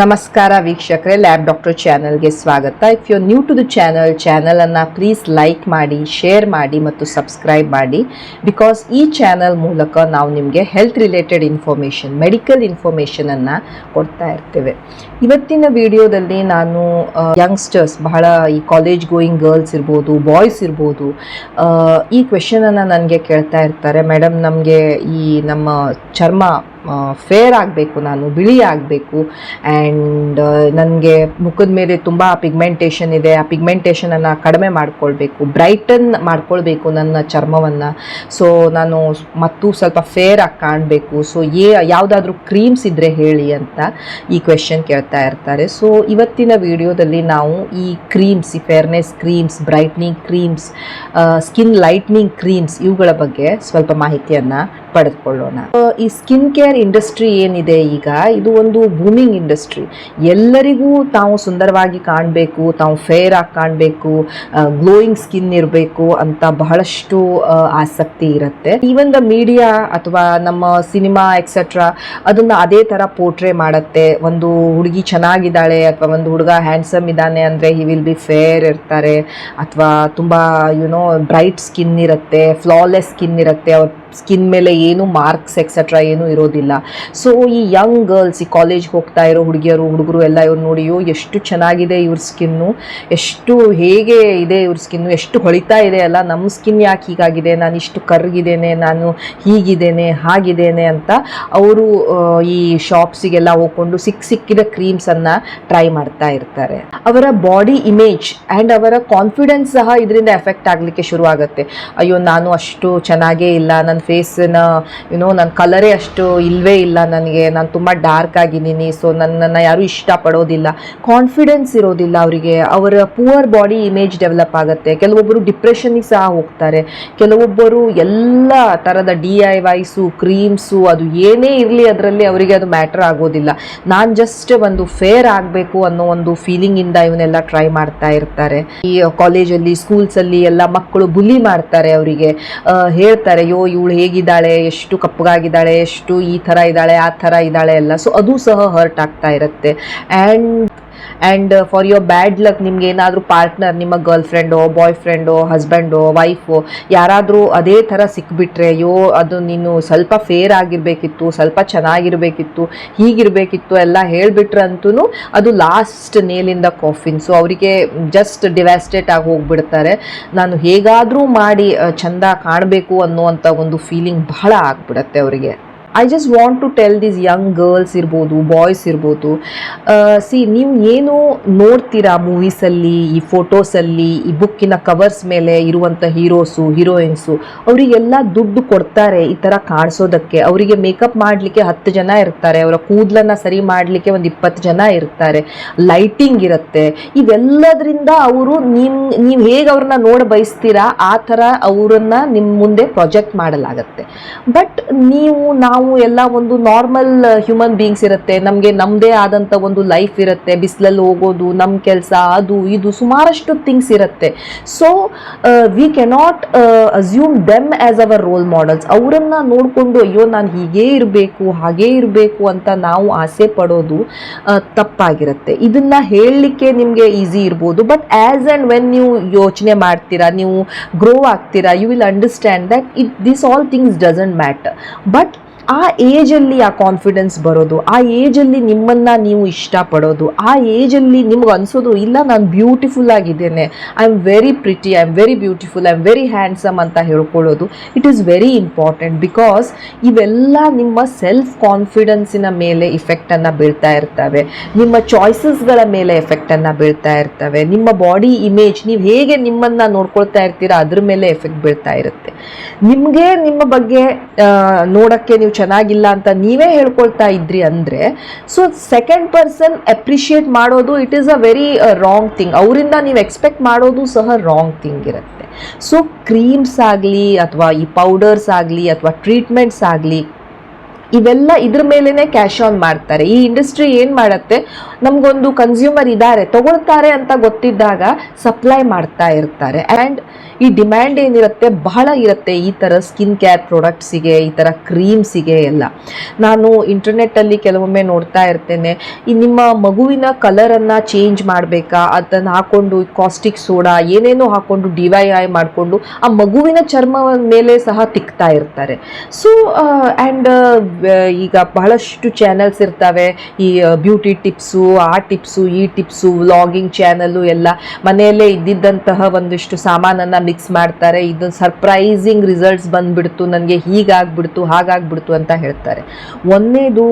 ನಮಸ್ಕಾರ ವೀಕ್ಷಕರೇ, lab doctor ಚಾನಲ್ಗೆ ಸ್ವಾಗತ. If you new to the channel ಚಾನಲನ್ನು ಪ್ಲೀಸ್ ಲೈಕ್ ಮಾಡಿ ಶೇರ್ ಮಾಡಿ ಮತ್ತು ಸಬ್ಸ್ಕ್ರೈಬ್ ಮಾಡಿ. ಬಿಕಾಸ್ ಈ ಚಾನಲ್ ಮೂಲಕ ನಾವು ನಿಮಗೆ ಹೆಲ್ತ್ ರಿಲೇಟೆಡ್ ಇನ್ಫಾರ್ಮೇಷನ್ ಮೆಡಿಕಲ್ ಇನ್ಫಾರ್ಮೇಷನನ್ನು ಕೊಡ್ತಾ ಇರ್ತೇವೆ. ಇವತ್ತಿನ ವಿಡಿಯೋದಲ್ಲಿ ನಾನು ಯಂಗ್ಸ್ಟರ್ಸ್ ಬಹಳ ಈ ಕಾಲೇಜ್ ಗೋಯಿಂಗ್ ಗರ್ಲ್ಸ್ ಇರ್ಬೋದು ಬಾಯ್ಸ್ ಇರ್ಬೋದು ಈ ಕ್ವೆಶನನ್ನು ನನಗೆ ಕೇಳ್ತಾ ಇರ್ತಾರೆ. ಮೇಡಮ್ ನಮಗೆ ಈ ನಮ್ಮ ಚರ್ಮ ಫೇರ್ ಆಗಬೇಕು, ನಾನು ಬಿಳಿ ಆಗಬೇಕು. ಆ್ಯಂಡ್ ನನಗೆ ಮುಖದ ಮೇಲೆ ತುಂಬ ಪಿಗ್ಮೆಂಟೇಷನ್ ಇದೆ. ಆ ಪಿಗ್ಮೆಂಟೇಷನನ್ನು ಕಡಿಮೆ ಮಾಡಿಕೊಳ್ಬೇಕು ಬ್ರೈಟನ್ ಮಾಡ್ಕೊಳ್ಬೇಕು ನನ್ನ ಚರ್ಮವನ್ನು. ಸೊ ನಾನು ಮತ್ತು ಸ್ವಲ್ಪ ಫೇರ್ ಆಗಿ ಕಾಣಬೇಕು. ಸೊ ಏ, ಯಾವುದಾದ್ರೂ ಕ್ರೀಮ್ಸ್ ಇದ್ದರೆ ಹೇಳಿ ಅಂತ ಈ ಕ್ವೆಶನ್ ಕೇಳ್ತಾ ಇರ್ತಾರೆ. ಸೊ ಇವತ್ತಿನ ವಿಡಿಯೋದಲ್ಲಿ ನಾವು ಈ ಕ್ರೀಮ್ಸ್ ಈ fairness creams brightening creams skin lightening creams ಇವುಗಳ ಬಗ್ಗೆ ಸ್ವಲ್ಪ ಮಾಹಿತಿಯನ್ನು ಪಡೆದುಕೊಳ್ಳೋಣ. ಈ ಸ್ಕಿನ್ ಕೇರ್ ಇಂಡಸ್ಟ್ರಿ ಏನಿದೆ ಈಗ? ಇದು ಒಂದು ಬೂಮಿಂಗ್ ಇಂಡಸ್ಟ್ರಿ. ಎಲ್ಲರಿಗೂ ತಾವು ಸುಂದರವಾಗಿ ಕಾಣಬೇಕು, ತಾವು ಫೇರ್ ಆಗಿ ಕಾಣಬೇಕು ಗ್ಲೋಯಿಂಗ್ ಸ್ಕಿನ್ ಇರಬೇಕು ಅಂತ ಬಹಳಷ್ಟು ಆಸಕ್ತಿ ಇರುತ್ತೆ. ಈವನ್ ದ ಮೀಡಿಯಾ ಅಥವಾ ನಮ್ಮ ಸಿನಿಮಾ ಎಕ್ಸೆಟ್ರಾ ಅದನ್ನ ಅದೇ ಥರ ಪೋರ್ಟ್ರೇ ಮಾಡುತ್ತೆ. ಒಂದು ಹುಡುಗಿ ಚೆನ್ನಾಗಿದ್ದಾಳೆ ಅಥವಾ ಒಂದು ಹುಡುಗ ಹ್ಯಾಂಡ್ಸಮ್ ಇದ್ದಾನೆ ಅಂದರೆ ಹಿ ವಿಲ್ ಬಿ ಫೇರ್ ಇರ್ತಾರೆ. ಅಥವಾ ತುಂಬ ಯುನೋ ಬ್ರೈಟ್ ಸ್ಕಿನ್ ಇರುತ್ತೆ ಫ್ಲಾಲೆಸ್ ಸ್ಕಿನ್ ಇರುತ್ತೆ. ಅವ್ರ ಸ್ಕಿನ್ ಮೇಲೆ ಏನು ಮಾರ್ಕ್ಸ್ ಎಕ್ಸೆಟ್ರಾ ಏನೂ ಇರೋದಿಲ್ಲ. ಸೊ ಈ ಯಂಗ್ ಗರ್ಲ್ಸ್ ಈ ಕಾಲೇಜ್ ಹೋಗ್ತಾ ಇರೋ ಹುಡುಗಿಯರು, ಹುಡುಗರು ಎಲ್ಲ ಇವ್ರು ನೋಡಿಯೋ ಎಷ್ಟು ಚೆನ್ನಾಗಿದೆ ಇವ್ರ ಸ್ಕಿನ್ನು ಎಷ್ಟು ಹೇಗೆ ಇದೆ ಇವ್ರ ಸ್ಕಿನ್ನು ಎಷ್ಟು ಹೊಳಿತಾ ಇದೆ ಅಲ್ಲ ನಮ್ಮ ಸ್ಕಿನ್ ಯಾಕೆ ಹೀಗಾಗಿದೆ, ನಾನು ಇಷ್ಟು ಕರ್ಗಿದ್ದೇನೆ, ನಾನು ಹೀಗಿದ್ದೇನೆ, ಹಾಗಿದ್ದೇನೆ ಅಂತ ಅವರು ಈ ಶಾಪ್ಸಿಗೆಲ್ಲ ಹೋಗ್ಕೊಂಡು ಸಿಕ್ಕ ಸಿಕ್ಕಿದ ಕ್ರೀಮ್ಸನ್ನು ಟ್ರೈ ಮಾಡ್ತಾ ಇರ್ತಾರೆ. ಅವರ ಬಾಡಿ ಇಮೇಜ್ ಆ್ಯಂಡ್ ಅವರ ಕಾನ್ಫಿಡೆನ್ಸ್ ಸಹ ಇದರಿಂದ ಎಫೆಕ್ಟ್ ಆಗಲಿಕ್ಕೆ ಶುರು ಆಗುತ್ತೆ ಅಯ್ಯೋ, ನಾನು ಅಷ್ಟು ಚೆನ್ನಾಗೇ ಇಲ್ಲ ನನ್ನ ಫೇಸನ್ನ ಯುನೋ ನನ್ನ ಕಲರೇ ಅಷ್ಟು ಇಲ್ಲವೇ ಇಲ್ಲ ನನಗೆ. ನಾನು ತುಂಬ ಡಾರ್ಕ್ ಆಗಿದ್ದೀನಿ ಸೊ ನನ್ನನ್ನು ಯಾರೂ ಇಷ್ಟಪಡೋದಿಲ್ಲ. ಕಾನ್ಫಿಡೆನ್ಸ್ ಇರೋದಿಲ್ಲ ಅವರಿಗೆ. ಅವರ ಪುವರ್ ಬಾಡಿ ಇಮೇಜ್ ಡೆವಲಪ್ ಆಗುತ್ತೆ. ಕೆಲವೊಬ್ಬರು ಡಿಪ್ರೆಷನ್ಗೆ ಸಹ ಹೋಗ್ತಾರೆ. ಕೆಲವೊಬ್ಬರು ಎಲ್ಲ ಥರದ ಡಿ ಐ ವೈಸು ಕ್ರೀಮ್ಸು ಅದು ಏನೇ ಇರಲಿ ಅದರಲ್ಲಿ ಅವರಿಗೆ ಅದು ಮ್ಯಾಟ್ರ್ ಆಗೋದಿಲ್ಲ. ನಾನು ಜಸ್ಟ್ ಒಂದು ಫೇರ್ ಆಗಬೇಕು ಅನ್ನೋ ಒಂದು ಫೀಲಿಂಗಿಂದ ಇವನ್ನೆಲ್ಲ ಟ್ರೈ ಮಾಡ್ತಾ ಇರ್ತಾರೆ. ಈ ಕಾಲೇಜಲ್ಲಿ ಸ್ಕೂಲ್ಸಲ್ಲಿ ಎಲ್ಲ ಮಕ್ಕಳು ಬುಲಿ ಮಾಡ್ತಾರೆ ಅವರಿಗೆ. ಹೇಳ್ತಾರೆ ಯೋ ಇವಳು ಹೇಗಿದ್ದಾಳೆ, ಎಷ್ಟು ಕಪ್ಪಗಾಗಿದ್ದಾಳೆ, ಎಷ್ಟು ಈ ಥರ ಇದ್ದಾಳೆ, ಆ ಥರ ಇದ್ದಾಳೆ ಎಲ್ಲ. ಸೊ ಅದು ಸಹ ಹರ್ಟ್ ಆಗ್ತಾ ಇರುತ್ತೆ. And and for your bad luck ನಿಮ್ಗೆ ಏನಾದರೂ ಪಾರ್ಟ್ನರ್ ನಿಮ್ಮ ಗರ್ಲ್ ಫ್ರೆಂಡೋ ಬಾಯ್ ಫ್ರೆಂಡೋ ಹಸ್ಬೆಂಡೋ ವೈಫು ಯಾರಾದರೂ ಅದೇ ಥರ ಸಿಕ್ಬಿಟ್ರೆ, ಅಯ್ಯೋ, ಅದು ನೀನು ಸ್ವಲ್ಪ ಫೇರ್ ಆಗಿರಬೇಕಿತ್ತು, ಸ್ವಲ್ಪ ಚೆನ್ನಾಗಿರಬೇಕಿತ್ತು, ಹೀಗಿರಬೇಕಿತ್ತು ಎಲ್ಲ ಹೇಳಿಬಿಟ್ರೆ ಅಂತೂ ಅದು ಲಾಸ್ಟ್ ನೇಲಿಂದ ಕಾಫಿನ್ ಸೊ ಅವರಿಗೆ ಜಸ್ಟ್ ಡಿವ್ಯಾಸ್ಟೇಟ್ ಆಗಿ ಹೋಗ್ಬಿಡ್ತಾರೆ. ನಾನು ಹೇಗಾದರೂ ಮಾಡಿ ಚೆಂದ ಕಾಣಬೇಕು ಅನ್ನುವಂಥ ಒಂದು ಫೀಲಿಂಗ್ ಬಹಳ ಆಗ್ಬಿಡುತ್ತೆ ಅವರಿಗೆ. I just want to tell these young girls ಇರ್ಬೋದು ಬಾಯ್ಸ್ ಇರ್ಬೋದು ಸಿ ನೀವು ಏನು ನೋಡ್ತೀರಾ ಮೂವೀಸಲ್ಲಿ ಈ ಫೋಟೋಸಲ್ಲಿ ಈ ಬುಕ್ಕಿನ ಕವರ್ಸ್ ಮೇಲೆ ಇರುವಂಥ ಹೀರೋಸು ಹೀರೋಯಿನ್ಸು ಅವರಿಗೆಲ್ಲ ದುಡ್ಡು ಕೊಡ್ತಾರೆ ಈ ಥರ ಕಾಣಿಸೋದಕ್ಕೆ. ಅವರಿಗೆ ಮೇಕಪ್ ಮಾಡಲಿಕ್ಕೆ ಹತ್ತು ಜನ ಇರ್ತಾರೆ, ಅವರ ಕೂದಲನ್ನು ಸರಿ ಮಾಡಲಿಕ್ಕೆ ಒಂದು ಇಪ್ಪತ್ತು ಜನ ಇರ್ತಾರೆ. ಲೈಟಿಂಗ್ ಇರುತ್ತೆ. ಇವೆಲ್ಲದರಿಂದ ಅವರು ನಿಮ್ಮ ನೀವು ಹೇಗೆ ಅವ್ರನ್ನ ನೋಡಿ ಬಯಸ್ತೀರಾ, ಆ ಥರ ಅವರನ್ನು ನಿಮ್ಮ ಮುಂದೆ ಪ್ರಾಜೆಕ್ಟ್ ಮಾಡಲಾಗತ್ತೆ. ಬಟ್ ನೀವು ನಾವು ಎಲ್ಲ ಒಂದು ನಾರ್ಮಲ್ ಹ್ಯೂಮನ್ ಬೀಯಿಂಗ್ಸ್ ಇರುತ್ತೆ. ನಮಗೆ ನಮ್ಮದೇ ಆದಂಥ ಒಂದು ಲೈಫ್ ಇರುತ್ತೆ. ಬಿಸಿಲಲ್ಲಿ ಹೋಗೋದು ನಮ್ಮ ಕೆಲಸ ಅದು ಇದು ಸುಮಾರಷ್ಟು ಥಿಂಗ್ಸ್ ಇರುತ್ತೆ. So we cannot assume them as our role models ಅವರನ್ನು ನೋಡಿಕೊಂಡು ಅಯ್ಯೋ ನಾನು ಹೀಗೇ ಇರಬೇಕು ಹಾಗೇ ಇರಬೇಕು ಅಂತ ನಾವು ಆಸೆ ಪಡೋದು ಆ, ತಪ್ಪಾಗಿರುತ್ತೆ. ಇದನ್ನು ಹೇಳಲಿಕ್ಕೆ ನಿಮಗೆ ಈಸಿ ಇರ್ಬೋದು. ಬಟ್ ಆ್ಯಸ್ ಆ್ಯಂಡ್ ವೆನ್ ನೀವು ಯೋಚನೆ ಮಾಡ್ತೀರಾ ನೀವು ಗ್ರೋ ಆಗ್ತೀರಾ you will understand that it this all things doesn't matter but ಆ ಏಜಲ್ಲಿ ಆ ಕಾನ್ಫಿಡೆನ್ಸ್ ಬರೋದು, ಆ ಏಜಲ್ಲಿ ನಿಮ್ಮನ್ನು ನೀವು ಇಷ್ಟಪಡೋದು, ಆ ಏಜಲ್ಲಿ ನಿಮ್ಗೆ ಅನ್ಸೋದು, ಇಲ್ಲ ನಾನು ಬ್ಯೂಟಿಫುಲ್ ಆಗಿದ್ದೇನೆ I am very pretty I am very beautiful I am very handsome ಅಂತ ಹೇಳ್ಕೊಳ್ಳೋದು it is very important because ಇವೆಲ್ಲ ನಿಮ್ಮ ಸೆಲ್ಫ್ ಕಾನ್ಫಿಡೆನ್ಸಿನ ಮೇಲೆ ಇಫೆಕ್ಟನ್ನು ಬೀಳ್ತಾ ಇರ್ತವೆ. ನಿಮ್ಮ ಚಾಯ್ಸಸ್ಗಳ ಮೇಲೆ ಎಫೆಕ್ಟನ್ನು ಬೀಳ್ತಾ ಇರ್ತವೆ. ನಿಮ್ಮ ಬಾಡಿ ಇಮೇಜ್ ನೀವು ಹೇಗೆ ನಿಮ್ಮನ್ನು ನೋಡ್ಕೊಳ್ತಾ ಇರ್ತೀರಾ, ಅದ್ರ ಮೇಲೆ ಎಫೆಕ್ಟ್ ಬೀಳ್ತಾ ಇರುತ್ತೆ. ನಿಮಗೆ ನಿಮ್ಮ ಬಗ್ಗೆ ನೋಡೋಕ್ಕೆ ನೀವು ಚೆನ್ನಾಗಿಲ್ಲ ಅಂತ ನೀವೇ ಹೇಳ್ಕೊಳ್ತಾ ಇದ್ರಿ ಅಂದರೆ ಸೊ ಸೆಕೆಂಡ್ ಪರ್ಸನ್ ಅಪ್ರಿಷಿಯೇಟ್ ಮಾಡೋದು it is a very wrong thing ಅವರಿಂದ ನೀವು ಎಕ್ಸ್ಪೆಕ್ಟ್ ಮಾಡೋದು ಸಹ ರಾಂಗ್ ಥಿಂಗ್ ಇರುತ್ತೆ. ಸೊ ಕ್ರೀಮ್ಸ್ ಆಗಲಿ, ಅಥವಾ ಈ ಪೌಡರ್ಸ್ ಆಗಲಿ, ಅಥವಾ ಟ್ರೀಟ್ಮೆಂಟ್ಸ್ ಆಗಲಿ ಇವೆಲ್ಲ ಇದ್ರ ಮೇಲೇನೆ ಕ್ಯಾಶ್ ಆನ್ ಮಾಡ್ತಾರೆ. ಈ ಇಂಡಸ್ಟ್ರಿ ಏನ್ ಮಾಡತ್ತೆ? ನಮ್ಗೊಂದು ಕನ್ಸ್ಯೂಮರ್ ಇದ್ದಾರೆ ತಗೊಳ್ತಾರೆ ಅಂತ ಗೊತ್ತಿದ್ದಾಗ ಸಪ್ಲೈ ಮಾಡ್ತಾ ಇರ್ತಾರೆ. ಆ್ಯಂಡ್ ಈ ಡಿಮ್ಯಾಂಡ್ ಏನಿರುತ್ತೆ? ಬಹಳ ಇರುತ್ತೆ ಈ ಥರ ಸ್ಕಿನ್ ಕೇರ್ ಪ್ರಾಡಕ್ಟ್ಸಿಗೆ ಈ ಥರ ಕ್ರೀಮ್ಸಿಗೆ ಎಲ್ಲ. ನಾನು ಇಂಟರ್ನೆಟ್ಟಲ್ಲಿ ಕೆಲವೊಮ್ಮೆ ನೋಡ್ತಾ ಇರ್ತೇನೆ. ಈ ನಿಮ್ಮ ಮಗುವಿನ ಕಲರನ್ನು ಚೇಂಜ್ ಮಾಡಬೇಕಾ? ಅದನ್ನು ಹಾಕೊಂಡು ಕಾಸ್ಟಿಕ್ ಸೋಡಾ ಏನೇನೋ ಹಾಕೊಂಡು ಡಿವೈ ಐ ಮಾಡಿಕೊಂಡು ಆ ಮಗುವಿನ ಚರ್ಮ ಮೇಲೆ ಸಹ ತಿಕ್ತಾ ಇರ್ತಾರೆ. ಸೊ ಆ್ಯಂಡ್ ಈಗ ಬಹಳಷ್ಟು ಚಾನೆಲ್ಸ್ ಇರ್ತವೆ. ಈ ಬ್ಯೂಟಿ ಟಿಪ್ಸು ಆ ಟಿಪ್ಸು ಈ ಟಿಪ್ಸು ವ್ಲಾಗಿಂಗ್ ಚಾನಲ್ಲು ಎಲ್ಲ. ಮನೆಯಲ್ಲೇ ಇದ್ದಿದ್ದಂತಹ ಒಂದಿಷ್ಟು ಸಾಮಾನನ್ನು ಮಿಕ್ಸ್ ಮಾಡ್ತಾರೆ. ಇದು ಸರ್ಪ್ರೈಸಿಂಗ್ ರಿಸಲ್ಟ್ಸ್ ಬಂದುಬಿಡ್ತು. ನನಗೆ ಹೀಗಾಗ್ಬಿಡ್ತು, ಹಾಗಾಗ್ಬಿಡ್ತು ಅಂತ ಹೇಳ್ತಾರೆ. ಒಂದನೇದು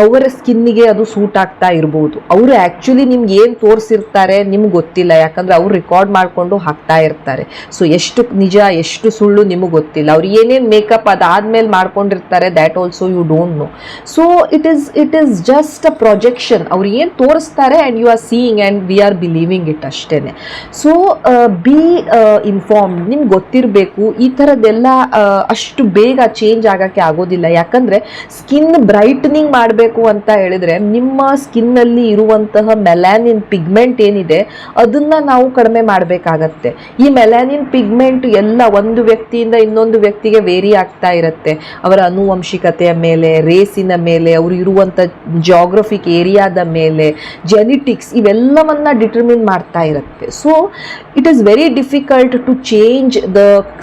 ಅವರ ಸ್ಕಿನ್ನಿಗೆ ಅದು ಸೂಟ್ ಆಗ್ತಾ ಇರ್ಬೋದು. ಅವರು ಆ್ಯಕ್ಚುಲಿ ನಿಮ್ಗೆ ಏನು ತೋರಿಸಿರ್ತಾರೆ ನಿಮ್ಗೆ ಗೊತ್ತಿಲ್ಲ. ಯಾಕಂದರೆ ಅವ್ರು ರೆಕಾರ್ಡ್ ಮಾಡಿಕೊಂಡು ಹಾಕ್ತಾ ಇರ್ತಾರೆ. ಸೊ ಎಷ್ಟು ನಿಜ, ಎಷ್ಟು ಸುಳ್ಳು ನಿಮಗೆ ಗೊತ್ತಿಲ್ಲ. ಅವ್ರು ಏನೇನು ಮೇಕಪ್ ಅದಾದಮೇಲೆ ಮಾಡ್ಕೊಂಡಿರ್ತಾರೆ that also you don't know so it is it is just a projection ಅವ್ರು ಏನು ತೋರಿಸ್ತಾರೆ and you are seeing and we are believing it ಅಷ್ಟೇ ಸೊ ಬಿ ಇನ್ಫಾರ್ಮ್ ನಿಮ್ಗೆ ಗೊತ್ತಿರಬೇಕು. ಈ ಥರದ್ದೆಲ್ಲ ಅಷ್ಟು ಬೇಗ ಚೇಂಜ್ ಆಗೋಕ್ಕೆ ಆಗೋದಿಲ್ಲ. ಯಾಕಂದರೆ ಸ್ಕಿನ್ ಬ್ರೈಟ್ನಿಂಗ್ ಮಾಡಬೇಕು ಅಂತ ಹೇಳಿದ್ರೆ ನಿಮ್ಮ ಸ್ಕಿನ್ನಲ್ಲಿ ಇರುವಂತಹ ಮೆಲಾನಿನ್ ಪಿಗ್ಮೆಂಟ್ ಏನಿದೆ, ಅದನ್ನ ನಾವು ಕಡಿಮೆ ಮಾಡಬೇಕಾಗತ್ತೆ. ಈ ಮೆಲಾನಿನ್ ಪಿಗ್ಮೆಂಟ್ ಎಲ್ಲ ಒಂದು ವ್ಯಕ್ತಿಯಿಂದ ಇನ್ನೊಂದು ವ್ಯಕ್ತಿಗೆ ವೇರಿ ಆಗ್ತಾ ಇರುತ್ತೆ. ಅವರ ಅನುವಂಶಿಕತೆಯ ಮೇಲೆ, ರೇಸಿನ ಮೇಲೆ, ಅವರು ಇರುವಂಥ ಜಾಗ್ರಫಿಕ್ ಏರಿಯಾದ ಮೇಲೆ ಜೆನೆಟಿಕ್ಸ್ ಇವೆಲ್ಲವನ್ನ ಡಿಟರ್ಮಿನ್ ಮಾಡ್ತಾ ಇರುತ್ತೆ. So it is very difficult to change the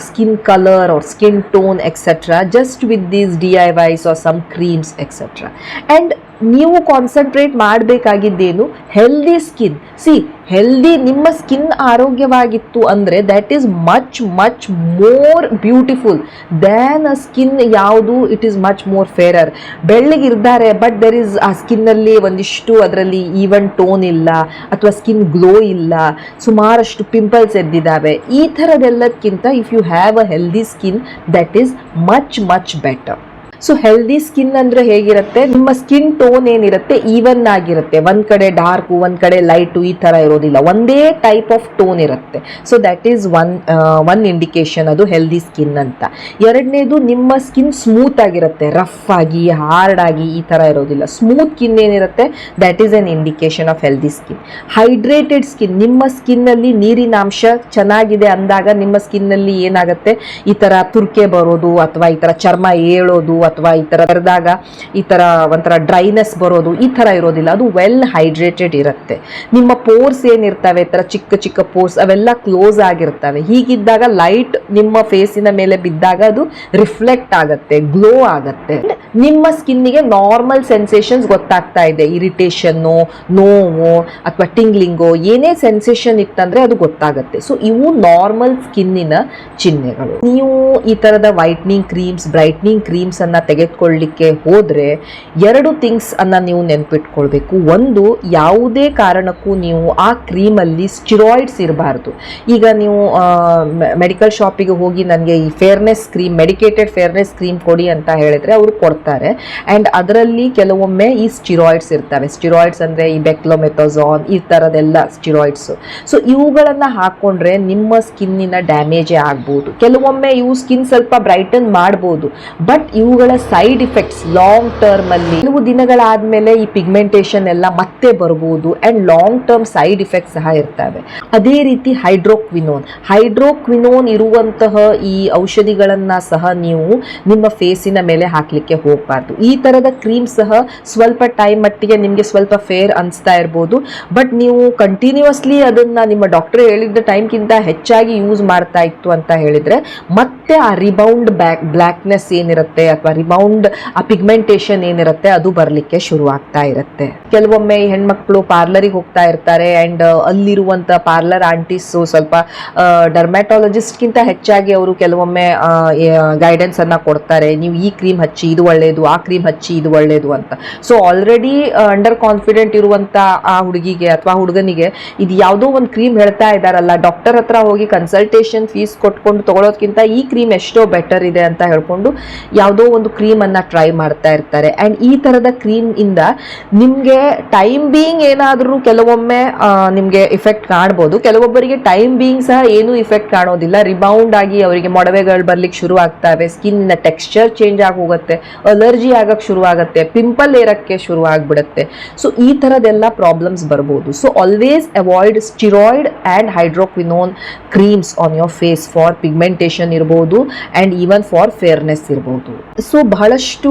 skin colour or skin tone etcetera just with these D I Ys or some creams etcetera and ನೀವು ಕಾನ್ಸಂಟ್ರೇಟ್ ಮಾಡಬೇಕಾಗಿದ್ದೇನು ಹೆಲ್ದಿ ಸ್ಕಿನ್ ಸಿ ಹೆಲ್ದಿ ನಿಮ್ಮ skin ಆರೋಗ್ಯವಾಗಿತ್ತು ಅಂದರೆ that is much much more beautiful than a skin ಯಾವುದು it is much more fairer ಬೆಳ್ಳಗಿರ್ತಾರೆ but there is ಆ ಸ್ಕಿನ್ನಲ್ಲಿ ಒಂದಿಷ್ಟು ಅದರಲ್ಲಿ ಈವನ್ ಟೋನ್ ಇಲ್ಲ, ಅಥವಾ ಸ್ಕಿನ್ ಗ್ಲೋ ಇಲ್ಲ, ಸುಮಾರಷ್ಟು ಪಿಂಪಲ್ಸ್ ಎದ್ದಿದ್ದಾವೆ ಈ ಥರದೆಲ್ಲದಕ್ಕಿಂತ if you have a healthy skin that is much much better so healthy skin ಅಂದ್ರೆ ಹೇಗಿರುತ್ತೆ? ನಿಮ್ಮ ಸ್ಕಿನ್ ಟೋನ್ ಏನಿರುತ್ತೆ? ಈವನ್ ಆಗಿರುತ್ತೆ. ಒಂದ್ ಕಡೆ ಡಾರ್ಕು ಒಂದ್ ಕಡೆ ಲೈಟು ಈ ತರ ಇರೋದಿಲ್ಲ. ಒಂದೇ ಟೈಪ್ ಆಫ್ ಟೋನ್ ಇರುತ್ತೆ. So that is one one indication ಅದು ಹೆಲ್ದಿ ಸ್ಕಿನ್ ಅಂತ. ಎರಡನೇದು ನಿಮ್ಮ ಸ್ಕಿನ್ ಸ್ಮೂತ್ ಆಗಿರುತ್ತೆ. ರಫ್ ಆಗಿ ಹಾರ್ಡ್ ಆಗಿ ಈ ತರ ಇರೋದಿಲ್ಲ. ಸ್ಮೂತ್ ಸ್ಕಿನ್ ಏನಿರುತ್ತೆ? That is an indication of healthy skin hydrated skin ನಿಮ್ಮ ಸ್ಕಿನ್ನಲ್ಲಿ ನೀರಿನ ಅಂಶ ಚೆನ್ನಾಗಿದೆ ಅಂದಾಗ ನಿಮ್ಮ ಸ್ಕಿನ್ ಸ್ಕಿನ್ನಲ್ಲಿ ಏನಾಗುತ್ತೆ? ಈ ತರ ತುರ್ಕೆ ಬರೋದು ಅಥವಾ ಈ ತರ ಚರ್ಮ ಏಳೋದು ಅಥವಾ ಈ ತರ ಕರೆದಾಗ ಈ ತರ ಒಂಥರ ಡ್ರೈನೆಸ್ ಬರೋದು, ಈ ತರ ಇರೋದಿಲ್ಲ. ಅದು ವೆಲ್ ಹೈಡ್ರೇಟೆಡ್ ಇರುತ್ತೆ. ನಿಮ್ಮ ಪೋರ್ಸ್ ಏನಿರ್ತವೆ, ಈ ತರ ಚಿಕ್ಕ ಚಿಕ್ಕ ಪೋರ್ಸ್ ಅವೆಲ್ಲ ಕ್ಲೋಸ್ ಆಗಿರ್ತವೆ. ಹೀಗಿದ್ದಾಗ ಲೈಟ್ ನಿಮ್ಮ ಫೇಸಿನ ಮೇಲೆ ಬಿದ್ದಾಗ ಅದು ರಿಫ್ಲೆಕ್ಟ್ ಆಗುತ್ತೆ ಗ್ಲೋ ಆಗುತ್ತೆ. ನಿಮ್ಮ ಸ್ಕಿನ್ನಿಗೆ ನಾರ್ಮಲ್ ಸೆನ್ಸೇಷನ್ಸ್ ಗೊತ್ತಾಗ್ತಾ ಇದೆ. ಇರಿಟೇಷನ್ನು ನೋವು ಅಥವಾ ಟಿಂಗ್ಲಿಂಗು ಏನೇ ಸೆನ್ಸೇಷನ್ ಇತ್ತಂದ್ರೆ ಅದು ಗೊತ್ತಾಗುತ್ತೆ. ಸೊ ಇವು ನಾರ್ಮಲ್ ಸ್ಕಿನ್ನಿನ ಚಿಹ್ನೆಗಳು. ನೀವು ಈ ತರದ ವೈಟ್ನಿಂಗ್ ಕ್ರೀಮ್ಸ್ ಬ್ರೈಟ್ನಿಂಗ್ ಕ್ರೀಮ್ಸ್ ಅನ್ನ ತೆಗೆದುಕೊಳ್ಳಿಕ್ಕೆ ಹೋದರೆ ಎರಡು ಥಿಂಗ್ಸ್ ಅನ್ನು ನೀವು ನೆನಪಿಟ್ಕೊಳ್ಬೇಕು. ಒಂದು, ಯಾವುದೇ ಕಾರಣಕ್ಕೂ ನೀವು ಆ ಕ್ರೀಮಲ್ಲಿ ಸ್ಟಿರಾಯ್ಡ್ಸ್ ಇರಬಾರ್ದು. ಈಗ ನೀವು ಮೆಡಿಕಲ್ ಶಾಪಿಗೆ ಹೋಗಿ ನನಗೆ ಈ fairness cream medicated fairness cream ಕೊಡಿ ಅಂತ ಹೇಳಿದ್ರೆ ಅವರು ಕೊಡ್ತಾರೆ. ಆ್ಯಂಡ್ ಅದರಲ್ಲಿ ಕೆಲವೊಮ್ಮೆ ಈ ಸ್ಟಿರಾಯ್ಡ್ಸ್ ಇರ್ತವೆ. ಸ್ಟಿರಾಯ್ಡ್ಸ್ ಅಂದರೆ ಈ ಬೆಕ್ಲೋಮೆಥೋಝಾನ್ ಈ ಥರದೆಲ್ಲ ಸ್ಟಿರಾಯ್ಡ್ಸ್ ಸೊ ಇವುಗಳನ್ನು ಹಾಕ್ಕೊಂಡ್ರೆ ನಿಮ್ಮ ಸ್ಕಿನ್ನಿನ ಡ್ಯಾಮೇಜೇ ಆಗ್ಬೋದು. ಕೆಲವೊಮ್ಮೆ ಇವು ಸ್ಕಿನ್ ಸ್ವಲ್ಪ ಬ್ರೈಟನ್ ಮಾಡ್ಬೋದು. ಬಟ್ ಇವುಗಳ ಸೈಡ್ ಇಫೆಕ್ಟ್ಸ್ ಲಾಂಗ್ ಟರ್ಮ್ ಅಲ್ಲಿ ಕೆಲವು ದಿನಗಳಾದ್ಮೇಲೆ ಈ ಪಿಗ್ಮೆಂಟೇಷನ್ ಎಲ್ಲ ಮತ್ತೆ ಬರಬಹುದು and long term side effect ಸಹ ಇರ್ತವೆ. ಅದೇ ರೀತಿ ಹೈಡ್ರೋಕ್ವಿನೋನ್ ಹೈಡ್ರೋಕ್ವಿನೋನ್ ಇರುವಂತಹ ಈ ಔಷಧಿಗಳನ್ನ ಸಹ ನೀವು ನಿಮ್ಮ ಫೇಸಿನ ಮೇಲೆ ಹಾಕಲಿಕ್ಕೆ ಹೋಗಬಾರ್ದು. ಈ ತರದ ಕ್ರೀಮ್ ಸಹ ಸ್ವಲ್ಪ ಟೈಮ್ ಮಟ್ಟಿಗೆ ನಿಮಗೆ ಸ್ವಲ್ಪ ಫೇರ್ ಅನಿಸ್ತಾ ಇರ್ಬೋದು. ಬಟ್ ನೀವು ಕಂಟಿನ್ಯೂಸ್ಲಿ ಅದನ್ನ ನಿಮ್ಮ ಡಾಕ್ಟರ್ ಹೇಳಿದ್ದ ಟೈಮ್ಗಿಂತ ಹೆಚ್ಚಾಗಿ ಯೂಸ್ ಮಾಡ್ತಾ ಇತ್ತು ಅಂತ ಹೇಳಿದ್ರೆ ಮತ್ತೆ ಆ ರಿಬೌಂಡ್ ಬ್ಯಾಕ್ ಬ್ಲ್ಯಾಕ್ನೆಸ್ ಏನಿರುತ್ತೆ ಅಥವಾ ರಿಬೌಂಡ್, ಆ ಪಿಗ್ಮೆಂಟೇಷನ್ ಏನಿರುತ್ತೆ ಅದು ಬರಲಿಕ್ಕೆ ಶುರು ಆಗ್ತಾ ಇರುತ್ತೆ. ಕೆಲವೊಮ್ಮೆ ಈ ಹೆಣ್ಮಕ್ಳು ಪಾರ್ಲರಿಗೆ ಹೋಗ್ತಾ ಇರ್ತಾರೆ ಆ್ಯಂಡ್ ಅಲ್ಲಿರುವಂಥ ಪಾರ್ಲರ್ ಆಂಟೀಸು ಸ್ವಲ್ಪ ಡರ್ಮ್ಯಾಟಾಲಜಿಸ್ಟ್ಗಿಂತ ಹೆಚ್ಚಾಗಿ ಅವರು ಕೆಲವೊಮ್ಮೆ ಗೈಡೆನ್ಸ್ ಅನ್ನ ಕೊಡ್ತಾರೆ. ನೀವು ಈ ಕ್ರೀಮ್ ಹಚ್ಚಿ, ಇದು ಒಳ್ಳೆಯದು ಆ ಕ್ರೀಮ್ ಹಚ್ಚಿ, ಇದು ಒಳ್ಳೆಯದು ಅಂತ. ಸೊ ಆಲ್ರೆಡಿ ಅಂಡರ್ ಕಾನ್ಫಿಡೆಂಟ್ ಇರುವಂಥ ಆ ಹುಡುಗಿಗೆ ಅಥವಾ ಹುಡುಗನಿಗೆ ಇದು ಯಾವುದೋ ಒಂದು ಕ್ರೀಮ್ ಹೇಳ್ತಾ ಇದ್ದಾರಲ್ಲ ಡಾಕ್ಟರ್ ಹತ್ರ ಹೋಗಿ ಕನ್ಸಲ್ಟೇಷನ್ ಫೀಸ್ ಕೊಟ್ಕೊಂಡು ತಗೊಳೋದ್ಕಿಂತ ಈ ಕ್ರೀಮ್ ಎಷ್ಟೋ ಬೆಟರ್ ಇದೆ ಅಂತ ಹೇಳ್ಕೊಂಡು ಯಾವುದೋ ಒಂದು ಒಂದು ಕ್ರೀಮನ್ನು ಟ್ರೈ ಮಾಡ್ತಾ ಇರ್ತಾರೆ. ಆ್ಯಂಡ್ ಈ ಥರದ ಕ್ರೀಮ್ ಇಂದ ನಿಮಗೆ ಟೈಮ್ ಬೀಯಿಂಗ್ ಏನಾದರೂ ಕೆಲವೊಮ್ಮೆ ನಿಮಗೆ ಇಫೆಕ್ಟ್ ಕಾಣ್ಬೋದು. ಕೆಲವೊಬ್ಬರಿಗೆ ಟೈಮ್ ಬೀಯಿಂಗ್ ಸಹ ಏನೂ ಇಫೆಕ್ಟ್ ಕಾಣೋದಿಲ್ಲ. ರಿಬೌಂಡ್ ಆಗಿ ಅವರಿಗೆ ಮೊಡವೆಗಳು ಬರ್ಲಿಕ್ಕೆ ಶುರು ಆಗ್ತವೆ. ಸ್ಕಿನ್ನ ಟೆಕ್ಸ್ಚರ್ ಚೇಂಜ್ ಆಗಿ ಹೋಗುತ್ತೆ ಅಲರ್ಜಿ ಆಗಕ್ಕೆ ಶುರು ಆಗುತ್ತೆ. ಪಿಂಪಲ್ ಏರಕ್ಕೆ ಶುರು ಆಗಿಬಿಡುತ್ತೆ. ಸೊ ಈ ಥರದ್ದೆಲ್ಲ ಪ್ರಾಬ್ಲಮ್ಸ್ ಬರ್ಬೋದು. So always avoid steroid and hydroquinone creams on your face for pigmentation ಇರ್ಬೋದು ಆ್ಯಂಡ್ ಈವನ್ ಫಾರ್ ಫೇರ್ನೆಸ್ ಇರ್ಬೋದು. ಸೊ ಬಹಳಷ್ಟು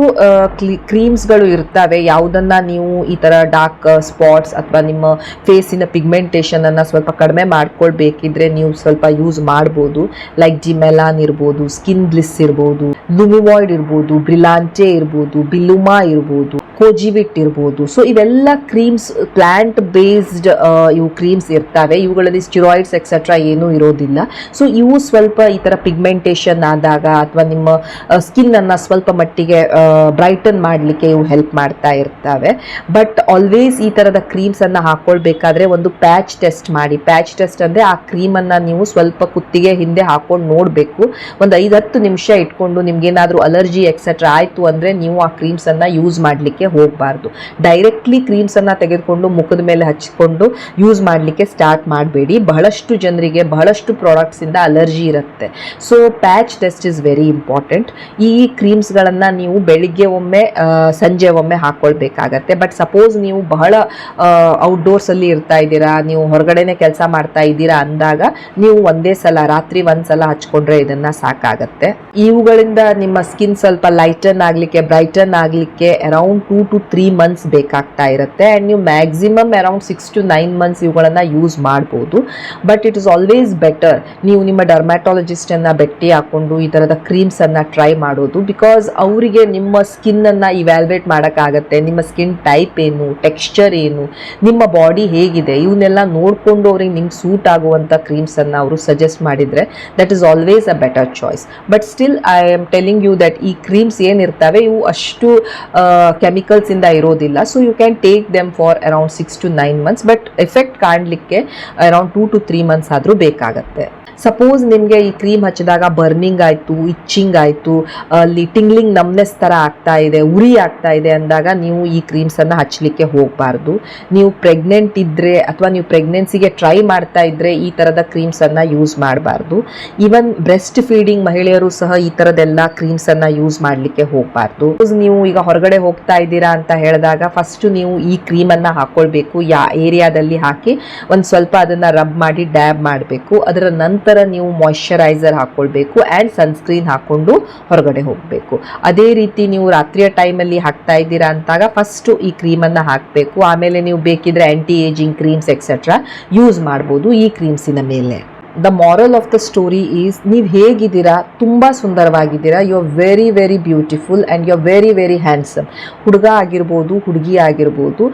ಕ್ರೀಮ್ಸ್ಗಳು ಇರ್ತವೆ. ಯಾವುದನ್ನ ನೀವು ಈ ಥರ ಡಾರ್ಕ್ ಸ್ಪಾಟ್ಸ್ ಅಥವಾ ನಿಮ್ಮ ಫೇಸಿನ ಪಿಗ್ಮೆಂಟೇಷನ್ ಅನ್ನ ಸ್ವಲ್ಪ ಕಡಿಮೆ ಮಾಡ್ಕೊಳ್ಬೇಕಿದ್ರೆ ನೀವು ಸ್ವಲ್ಪ ಯೂಸ್ ಮಾಡ್ಬೋದು. ಲೈಕ್ ಜಿಮೆಲಾನ್ ಇರ್ಬೋದು ಸ್ಕಿನ್ ಬ್ಲಿಸ್ ಇರ್ಬೋದು ಲುಮಿವಾಯ್ಡ್ ಇರ್ಬೋದು ಬ್ರಿಲಾಂಟೆ ಇರ್ಬೋದು ಬಿಲುಮಾ ಇರ್ಬೋದು. ಕೋಜಿವಿಟ್ ಸೊ ಇವೆಲ್ಲ ಕ್ರೀಮ್ಸ್ ಪ್ಲ್ಯಾಂಟ್ ಬೇಸ್ಡ್ ಇವು ಕ್ರೀಮ್ಸ್ ಇರ್ತವೆ. ಇವುಗಳಲ್ಲಿ ಸ್ಟಿರಾಯ್ಡ್ಸ್ ಎಕ್ಸೆಟ್ರಾ ಏನೂ ಇರೋದಿಲ್ಲ. ಸೊ ಇವು ಸ್ವಲ್ಪ ಈ ಥರ ಪಿಗ್ಮೆಂಟೇಷನ್ ಆದಾಗ ಅಥವಾ ನಿಮ್ಮ ಸ್ಕಿನ್ನನ್ನು ಸ್ವಲ್ಪ ಮಟ್ಟಿಗೆ ಬ್ರೈಟನ್ ಮಾಡಲಿಕ್ಕೆ ಇವು ಹೆಲ್ಪ್ ಮಾಡ್ತಾ ಇರ್ತವೆ. ಬಟ್ ಆಲ್ವೇಸ್ ಈ ಥರದ ಕ್ರೀಮ್ಸನ್ನು ಹಾಕ್ಕೊಳ್ಬೇಕಾದ್ರೆ ಒಂದು ಪ್ಯಾಚ್ ಟೆಸ್ಟ್ ಮಾಡಿ. ಪ್ಯಾಚ್ ಟೆಸ್ಟ್ ಅಂದರೆ ಆ ಕ್ರೀಮನ್ನು ನೀವು ಸ್ವಲ್ಪ ಕುತ್ತಿಗೆ ಹಿಂದೆ ಹಾಕೊಂಡು ನೋಡಬೇಕು. ಒಂದು ಐದು ಹತ್ತು ನಿಮಿಷ ಇಟ್ಕೊಂಡು ನಿಮಗೇನಾದರೂ ಅಲರ್ಜಿ ಎಕ್ಸೆಟ್ರಾ ಆಯಿತು ಅಂದರೆ ನೀವು ಆ ಕ್ರೀಮ್ಸನ್ನು ಯೂಸ್ ಮಾಡಲಿಕ್ಕೆ ಹೋಗಬಾರ್ದು. ಡೈರೆಕ್ಟ್ಲಿ ಕ್ರೀಮ್ಸ್ ಅನ್ನ ತೆಗೆದುಕೊಂಡು ಮುಖದ ಮೇಲೆ ಹಚ್ಚಿಕೊಂಡು ಯೂಸ್ ಮಾಡಲಿಕ್ಕೆ ಸ್ಟಾರ್ಟ್ ಮಾಡಬೇಡಿ. ಬಹಳಷ್ಟು ಜನರಿಗೆ ಬಹಳಷ್ಟು ಪ್ರಾಡಕ್ಟ್ಸ್ ಇಂದ ಅಲರ್ಜಿ ಇರುತ್ತೆ. So patch test is very important ಈ ಕ್ರೀಮ್ಸ್ಗಳನ್ನು ನೀವು ಬೆಳಿಗ್ಗೆ ಒಮ್ಮೆ ಸಂಜೆ ಒಮ್ಮೆ ಹಾಕೊಳ್ಬೇಕಾಗತ್ತೆ. ಬಟ್ ಸಪೋಸ್ ನೀವು ಬಹಳ ಔಟ್ಡೋರ್ಸ್ ಅಲ್ಲಿ ಇರ್ತಾ ಇದ್ದೀರಾ, ನೀವು ಹೊರಗಡೆನೆ ಕೆಲಸ ಮಾಡ್ತಾ ಇದ್ದೀರಾ ಅಂದಾಗ ನೀವು ಒಂದೇ ಸಲ, ರಾತ್ರಿ ಒಂದ್ ಸಲ ಹಚ್ಕೊಂಡ್ರೆ ಇದನ್ನ ಸಾಕಾಗತ್ತೆ. ಇವುಗಳಿಂದ ನಿಮ್ಮ ಸ್ಕಿನ್ ಸ್ವಲ್ಪ ಲೈಟನ್ ಆಗ್ಲಿಕ್ಕೆ ಬ್ರೈಟನ್ ಆಗ್ಲಿಕ್ಕೆ ಅರೌಂಡ್ ಟು ತ್ರೀ ಮಂತ್ಸ್ ಬೇಕಾಗ್ತಾ ಇರುತ್ತೆ. ಆ್ಯಂಡ್ ನೀವು maximum around six to nine months ಇವುಗಳನ್ನು ಯೂಸ್ ಮಾಡ್ಬೋದು. But it is always better ನೀವು ನಿಮ್ಮ ಡರ್ಮ್ಯಾಟಾಲಜಿಸ್ಟನ್ನು ಭೇಟಿ ಹಾಕ್ಕೊಂಡು ಈ ಥರದ ಕ್ರೀಮ್ಸನ್ನು ಟ್ರೈ ಮಾಡೋದು. ಬಿಕಾಸ್ ಅವರಿಗೆ ನಿಮ್ಮ ಸ್ಕಿನ್ನನ್ನು ಇವ್ಯಾಲ್ವೇಟ್ ಮಾಡೋಕ್ಕಾಗತ್ತೆ. ನಿಮ್ಮ ಸ್ಕಿನ್ ಟೈಪ್ ಏನು ಟೆಕ್ಸ್ಚರ್ ಏನು, ನಿಮ್ಮ ಬಾಡಿ ಹೇಗಿದೆ ಇವನ್ನೆಲ್ಲ ನೋಡಿಕೊಂಡು ಅವ್ರಿಗೆ ನಿಮ್ಗೆ ಸೂಟ್ ಆಗುವಂಥ ಕ್ರೀಮ್ಸನ್ನು ಅವರು ಸಜೆಸ್ಟ್ ಮಾಡಿದರೆ that is always a better choice but still I am telling you that ಈ ಕ್ರೀಮ್ಸ್ ಏನಿರ್ತವೆ, ಇವು ಅಷ್ಟು ಕೆಮಿಕಲ್ಸ್ ಇಂದ ಇರೋದಿಲ್ಲ. So you can take them for around six to nine months but effect ಕಾಣಲಿಕ್ಕೆ around two to three months ಆದರೂ ಬೇಕಾಗತ್ತೆ. Suppose ನಿಮಗೆ ಈ ಕ್ರೀಮ್ ಹಚ್ಚಿದಾಗ ಬರ್ನಿಂಗ್ ಆಯಿತು ಇಚ್ಚಿಂಗ್ ಆಯಿತು ಅಲ್ಲಿ ಟಿಂಗ್ಲಿಂಗ್ ನಮ್ನೆಸ್ ಥರ ಆಗ್ತಾ ಇದೆ, ಉರಿ ಆಗ್ತಾ ಇದೆ ಅಂದಾಗ ನೀವು ಈ ಕ್ರೀಮ್ಸನ್ನು ಹಚ್ಚಲಿಕ್ಕೆ ಹೋಗಬಾರ್ದು. ನೀವು ಪ್ರೆಗ್ನೆಂಟ್ ಇದ್ದರೆ ಅಥವಾ ನೀವು ಪ್ರೆಗ್ನೆನ್ಸಿಗೆ ಟ್ರೈ ಮಾಡ್ತಾ ಇದ್ದರೆ ಈ ಥರದ ಕ್ರೀಮ್ಸನ್ನು ಯೂಸ್ ಮಾಡಬಾರ್ದು. ಈವನ್ ಬ್ರೆಸ್ಟ್ ಫೀಡಿಂಗ್ ಮಹಿಳೆಯರು ಸಹ ಈ ಥರದ್ದೆಲ್ಲ ಕ್ರೀಮ್ಸನ್ನು ಯೂಸ್ ಮಾಡಲಿಕ್ಕೆ ಹೋಗಬಾರ್ದು. ನೀವು ಈಗ ಹೊರಗಡೆ ಹೋಗ್ತಾ ಇದ್ದೀರಾ ಅಂತ ಹೇಳಿದಾಗ ಫಸ್ಟು ನೀವು ಈ ಕ್ರೀಮನ್ನು ಹಾಕ್ಕೊಳ್ಬೇಕು ಯಾ ಏರಿಯಾದಲ್ಲಿ ಹಾಕಿ ಒಂದು ಸ್ವಲ್ಪ ಅದನ್ನು ರಬ್ ಮಾಡಿ ಡ್ಯಾಬ್ ಮಾಡಬೇಕು. ಅದರ ನಂತರ ನೀವು ಮಾಯ್ಶ್ಚರೈಸರ್ ಹಾಕ್ಕೊಳ್ಬೇಕು ಆ್ಯಂಡ್ ಸನ್ಸ್ಕ್ರೀನ್ ಹಾಕ್ಕೊಂಡು ಹೊರಗಡೆ ಹೋಗಬೇಕು. ಅದೇ ರೀತಿ ನೀವು ರಾತ್ರಿಯ ಟೈಮಲ್ಲಿ ಹಾಕ್ತಾ ಇದ್ದೀರಾ ಅಂತಾಗ ಫಸ್ಟು ಈ ಕ್ರೀಮನ್ನು ಹಾಕಬೇಕು. ಆಮೇಲೆ ನೀವು ಬೇಕಿದ್ರೆ anti ageing creams etcetera use ಮಾಡ್ಬೋದು ಈ ಕ್ರೀಮ್ಸಿನ ಮೇಲೆ. The moral of the story is ನೀವು ಹೇಗಿದ್ದೀರಾ? ತುಂಬ ಸುಂದರವಾಗಿದ್ದೀರಾ? You are very very beautiful and you are very very handsome ಹುಡುಗ ಆಗಿರ್ಬೋದು, ಹುಡುಗಿ ಆಗಿರ್ಬೋದು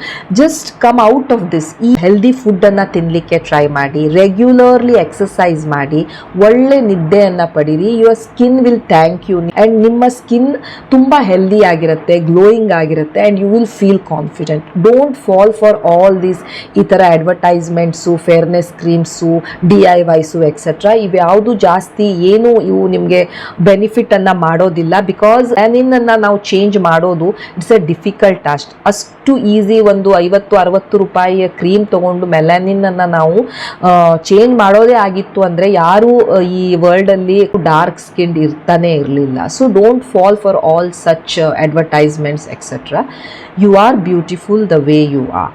just come out of this ಈ ಹೆಲ್ದಿ ಫುಡ್ಡನ್ನು ತಿನ್ನಲಿಕ್ಕೆ ಟ್ರೈ ಮಾಡಿ ರೆಗ್ಯುಲರ್ಲಿ ಎಕ್ಸಸೈಸ್ ಮಾಡಿ, ಒಳ್ಳೆ ನಿದ್ದೆಯನ್ನು ಪಡೀರಿ. Your skin will thank you and ನಿಮ್ಮ ಸ್ಕಿನ್ ತುಂಬ ಹೆಲ್ದಿ ಆಗಿರುತ್ತೆ ಗ್ಲೋಯಿಂಗ್ ಆಗಿರುತ್ತೆ and you will feel confident don't fall for all these ಈ ಥರ advertisements fairness creams D I Y etcetera ಇವ್ಯಾವುದು ಜಾಸ್ತಿ ಏನು ಇವು ನಿಮಗೆ ಬೆನಿಫಿಟನ್ನು ಮಾಡೋದಿಲ್ಲ ಬಿಕಾಸ್ ಮೆಲನಿನನ್ನು ನಾವು ಚೇಂಜ್ ಮಾಡೋದು ಇಟ್ಸ್ ಎ ಡಿಫಿಕಲ್ಟ್ ಅಷ್ಟು ಅಷ್ಟು ಈಸಿ ಒಂದು ಐವತ್ತು, ಅರವತ್ತು ರೂಪಾಯಿಯ ಕ್ರೀಮ್ ತೊಗೊಂಡು ಮೆಲನಿನನ್ನು ನಾವು ಚೇಂಜ್ ಮಾಡೋದೇ ಆಗಿತ್ತು ಅಂದರೆ ಯಾರೂ ಈ ವರ್ಲ್ಡಲ್ಲಿ ಡಾರ್ಕ್ ಸ್ಕಿನ್ ಇರ್ತಾನೆ ಇರಲಿಲ್ಲ. So don't fall for all such advertisements etcetera you are beautiful the way you are